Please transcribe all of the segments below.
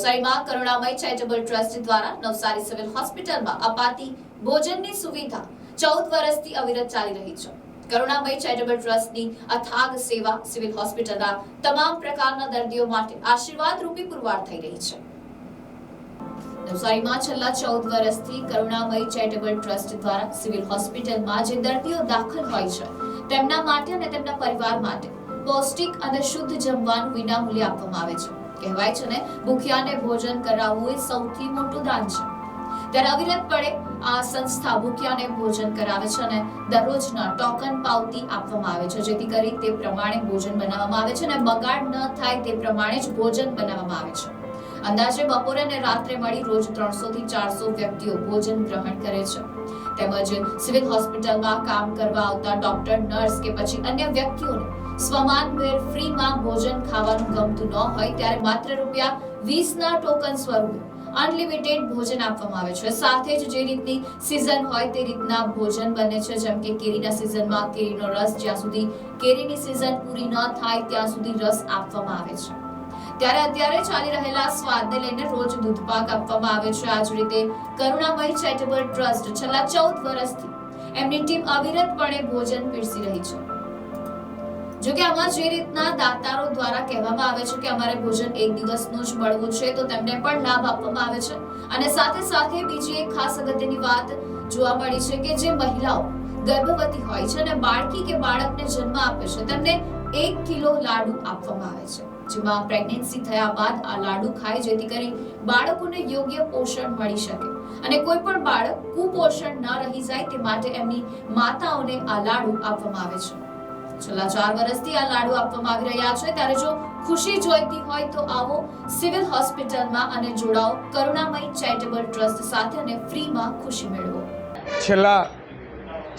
નવસારીમાં કરુણામય charitable trust દ્વારા Navsari civil હોસ્પિટલમાં અપાતી ભોજનની સુવિધા ચૌદ વર્ષથી અવિરત ચાલી રહી છે. કરુણામય ચેરિટેબલ ટ્રસ્ટની અથાગ સેવા સિવિલ હોસ્પિટલના તમામ પ્રકારના દર્દીઓ માટે આશીર્વાદ રૂપી પુરવાર થઈ રહી છે. નવસારીમાં છેલ્લા ચૌદ વર્ષથી કરુણામય ચેરિટેબલ ટ્રસ્ટ દ્વારા સિવિલ હોસ્પિટલમાં જે દર્દીઓ દાખલ હોય છે, તેમના માટે અને તેમના પરિવાર માટે પૌષ્ટિક અને શુદ્ધ જમવાનું વિનામૂલ્યે આપવામાં આવે છે. કહેવાય છે ને, ભૂખ્યાને ભોજન કરાવવું એ સૌથી મોટું દાન છે. ત્યારે અવિરતપણે આ સંસ્થા ભૂખ્યાને ભોજન કરાવે છે અને દરરોજના ટોકન પાવતી આપવામાં આવે છે. જેથી કરી તે પ્રમાણે ભોજન બનાવવામાં આવે છે અને બગાડ ન થાય તે પ્રમાણે જ ભોજન બનાવવામાં આવે છે. અંદાજે બપોરે અને રાત્રે મળી રોજ ત્રણસો થી ચારસો વ્યક્તિઓ ભોજન ગ્રહણ કરે છે. તેમજ સિવિલ હોસ્પિટલમાં કામ કરવા આવતા ડોક્ટર, નર્સ કે પછી અન્ય વ્યક્તિઓને સ્વમાનભેર ફ્રીમાં ભોજન ખાવાનું ગમતું ન હોય ત્યારે માત્ર રૂપિયા વીસના ટોકન સ્વરૂપે અનલિમિટેડ ભોજન આપવામાં આવે છે. સાથે જ જે રીતની સિઝન હોય તે રીતના ભોજન બને છે. જેમ કે કેરીના સિઝનમાં કેરીનો રસ જ્યાં સુધી કેરીની સિઝન પૂરી ન થાય ત્યાં સુધી રસ આપવામાં આવે છે. ત્યારે અત્યારે ચાલી રહેલા સ્વાદને લઈને રોજ દૂધપાક આપવામાં આવે છે. આ જ રીતે કરુણામય ચેરિટેબલ ટ્રસ્ટ છેલ્લા ચૌદ વર્ષથી એમની ટીમ અવિરતપણે ભોજન પીરસી રહી છે. જો કે આમાં જે રીતના દાતારો દ્વારા કહેવામાં આવે છે કે અમારે ભોજન એક દિવસનું જ મળવું છે, તો તેમને પણ લાભ આપવામાં આવે છે. અને સાથે સાથે બીજી એક ખાસ અગત્યની વાત જોવા મળી છે કે જે મહિલાઓ ગર્ભવતી હોય છે અને બાળકી કે બાળકને જન્મ આપે છે, તેમને એક કિલો લાડુ આપવામાં આવે છે. જેમાં પ્રેગ્નન્સી થયા બાદ આ લાડુ ખાય, જેથી કરી બાળકોને યોગ્ય પોષણ મળી શકે. અને કોઈ પણ બાળક કુપોષણ ન રહી જાય, તે માટે એમની માતાઓને આ લાડુ આપવામાં આવે છે. છેલ્લા ચાર વર્ષથી આ લાડુ આપવામાં આવી રહ્યા છે. ત્યારે જો ખુશી જોઈતી હોય તો આવો સિવિલ હોસ્પિટલમાં અને જોડાઓ. કરુણામય ચેરિટેબલ ટ્રસ્ટ સાથે અને ફ્રીમાં ખુશી મેળવો. છેલ્લા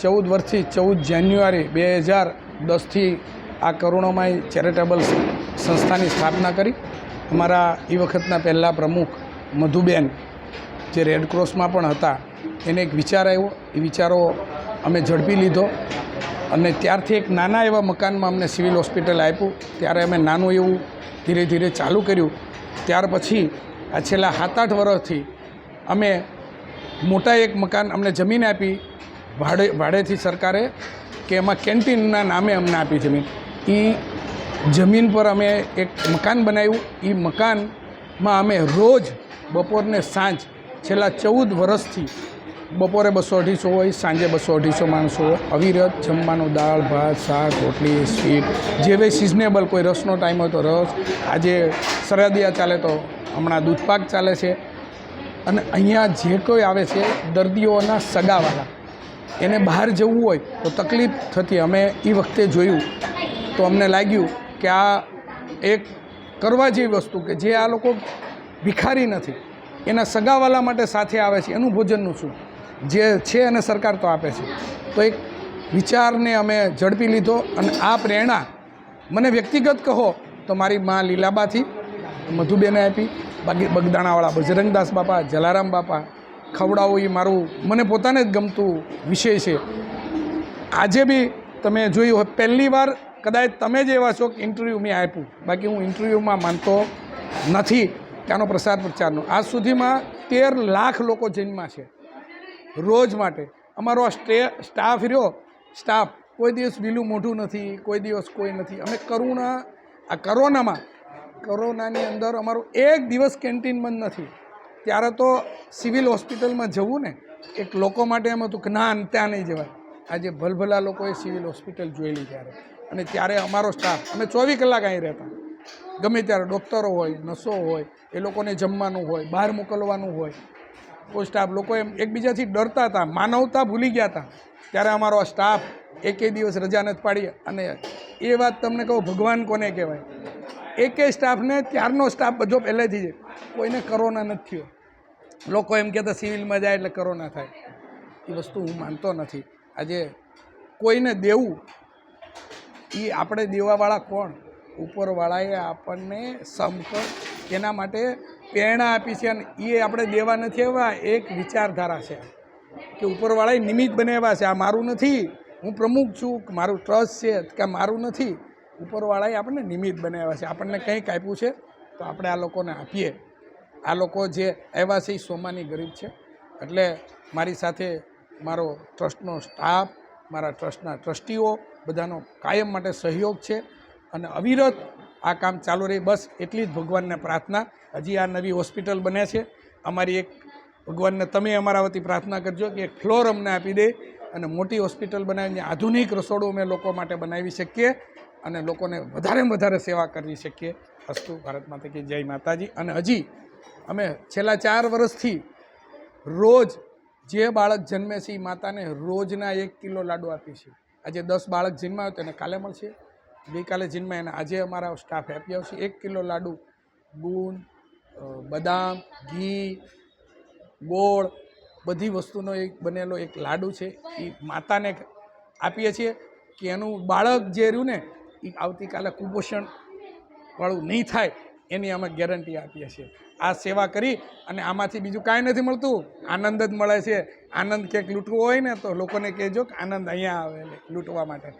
ચૌદ વર્ષથી ચૌદ જાન્યુઆરી બે હજાર દસથી આ કરુણામય ચેરિટેબલ સંસ્થાની સ્થાપના કરી. અમારા એ વખતના પહેલાં પ્રમુખ મધુબેન જે રેડક્રોસમાં પણ હતા, એને એક વિચાર આવ્યો. એ વિચારો અમે ઝડપી લીધો. અને ત્યારથી એક નાના એવા મકાનમાં અમને સિવિલ હોસ્પિટલ આપ્યું. ત્યારે અમે નાનું એવું ધીરે ધીરે ચાલુ કર્યું. ત્યાર પછી આ છેલ્લા સાત આઠ વર્ષથી અમે મોટા એક મકાન અમને જમીન આપી ભાડે, ભાડેથી સરકારે કે એમાં કેન્ટીનના નામે અમને આપી જમીન. એ જમીન પર અમે એક મકાન બનાવ્યું. એ મકાનમાં અમે રોજ બપોરને સાંજ છેલ્લા ચૌદ વર્ષથી બપોરે બસો અઢીસો હોય, સાંજે બસો અઢીસો માણસો હોય. અવિરત જમવાનું દાળ, ભાત, શાક, રોટલી, સ્વીટ, જે સિઝનેબલ કોઈ રસનો ટાઈમ હોય તો રસ. આજે સરહદિયા ચાલે તો હમણાં દૂધપાક ચાલે છે. અને અહીંયા જે કોઈ આવે છે, દર્દીઓના સગાવાલા. એને બહાર જવું હોય તો તકલીફ થતી. અમે એ વખતે જોયું તો અમને લાગ્યું કે આ એક કરવા જેવી વસ્તુ કે જે આ લોકો ભિખારી નથી. એના સગાવાલા માટે સાથે આવે છે. એનું ભોજનનું શું? જે છે અને સરકાર તો આપે છે. તો એક વિચારને અમે ઝડપી લીધો અને આ પ્રેરણા મને વ્યક્તિગત કહો તો મારી મા લીલાબાથી, મધુબેને આપી, બાકી બગદાણાવાળા બજરંગદાસ બાપા, જલારામ બાપા, ખવડાવો એ મારું મને પોતાને જ ગમતું વિષય છે. આજે બી તમે જોયું હોય, પહેલી વાર કદાચ તમે જ એવા છો કે ઇન્ટરવ્યૂ મેં આપ્યું. બાકી હું ઇન્ટરવ્યૂમાં માનતો નથી. ત્યાંનો પ્રસાર પ્રચારનો. આજ સુધીમાં તેર લાખ લોકો જન્મા છે. રોજ માટે. અમારો સ્ટે સ્ટાફ રહ્યો. સ્ટાફ કોઈ દિવસ બીલું મોઢું નથી, કોઈ દિવસ કોઈ નથી. અમે કરુણા, આ કરોનામાં, કરોનાની અંદર અમારું એક દિવસ કેન્ટીન બંધ નથી. ત્યારે તો સિવિલ હોસ્પિટલમાં જવું ને, એક લોકો માટે એમ હતું કે ના ત્યાં નહીં જવાય. આજે ભલભલા લોકોએ સિવિલ હોસ્પિટલ જોયેલી ત્યારે અને ત્યારે અમારો સ્ટાફ અમે ચોવીસ કલાક અહીં રહેતા. ગમે ત્યારે ડૉક્ટરો હોય, નર્સો હોય, એ લોકોને જમવાનું હોય, બહાર મોકલવાનું હોય કોઈ સ્ટાફ લોકો એમ એકબીજાથી ડરતા હતા, માનવતા ભૂલી ગયા હતા. ત્યારે અમારો આ સ્ટાફ એકે દિવસ રજા નથી પાડી અને એ વાત તમને કહું, ભગવાન કોને કહેવાય? એકે સ્ટાફને ત્યારનો સ્ટાફ બધો પહેલેથી જ કોઈને કરોના નથી થયો. લોકો એમ કહેતા, સિવિલમાં જાય એટલે કરોના થાય. એ વસ્તુ હું માનતો નથી. આજે કોઈને દેવું એ આપણે દેવાવાળા કોણ? ઉપરવાળાએ આપણને સમકર એના માટે પ્રેરણા આપી છે અને એ આપણે દેવા નથી આવ્યા, એક વિચારધારા છે. કે ઉપરવાળાએ નિમિત્ત બનાવ્યા છે, આ મારું નથી, હું પ્રમુખ છું મારું ટ્રસ્ટ છે, કે મારું નથી. ઉપરવાળાએ આપણને નિમિત્ત બનાવ્યા છે. આપણને કંઈક આપ્યું છે, તો આપણે આ લોકોને આપીએ. આ લોકો જે આવ્યા છે એ સોમાની ગરીબ છે. એટલે મારી સાથે મારો ટ્રસ્ટનો સ્ટાફ, મારા ટ્રસ્ટના ટ્રસ્ટીઓ બધાનો કાયમ માટે સહયોગ છે. અને અવિરત આ કામ ચાલુ રહી. બસ એટલી જ ભગવાનને પ્રાર્થના. હજી આ નવી હોસ્પિટલ બને છે. અમારી એક ભગવાનને તમે અમારા વતી પ્રાર્થના કરજો કે એક ફ્લોર અમને આપી દે અને મોટી હોસ્પિટલ બનાવીને આધુનિક રસોડું અમે લોકો માટે બનાવી શકીએ અને લોકોને વધારેમાં વધારે સેવા કરી શકીએ. અસ્તુ ભારત માતા કે જય માતાજી. અને હજી અમે છેલ્લા ચાર વર્ષથી રોજ જે બાળક જન્મે છે એ માતાને રોજના એક કિલો લાડુ આપીએ છીએ. આજે દસ બાળક જન્માયો તેને કાલે મળશે. ગઈકાલે જીનમાં અને આજે અમારા સ્ટાફ આપી આવશે. એક કિલો લાડુ ગુણ બદામ, ઘી, ગોળ, બધી વસ્તુનો એક બનેલો એક લાડુ છે. એ માતાને આપીએ છીએ કે એનું બાળક જે રહ્યું ને એ આવતીકાલે કુપોષણ વાળું નહીં થાય. એની અમે ગેરંટી આપીએ છીએ. આ સેવા કરી અને આમાંથી બીજું કાંઈ નથી મળતું. આનંદ જ મળે છે. આનંદ ક્યાંક લૂંટવો હોય ને તો લોકોને કહેજો કે આનંદ અહીંયા આવે લૂંટવા માટે.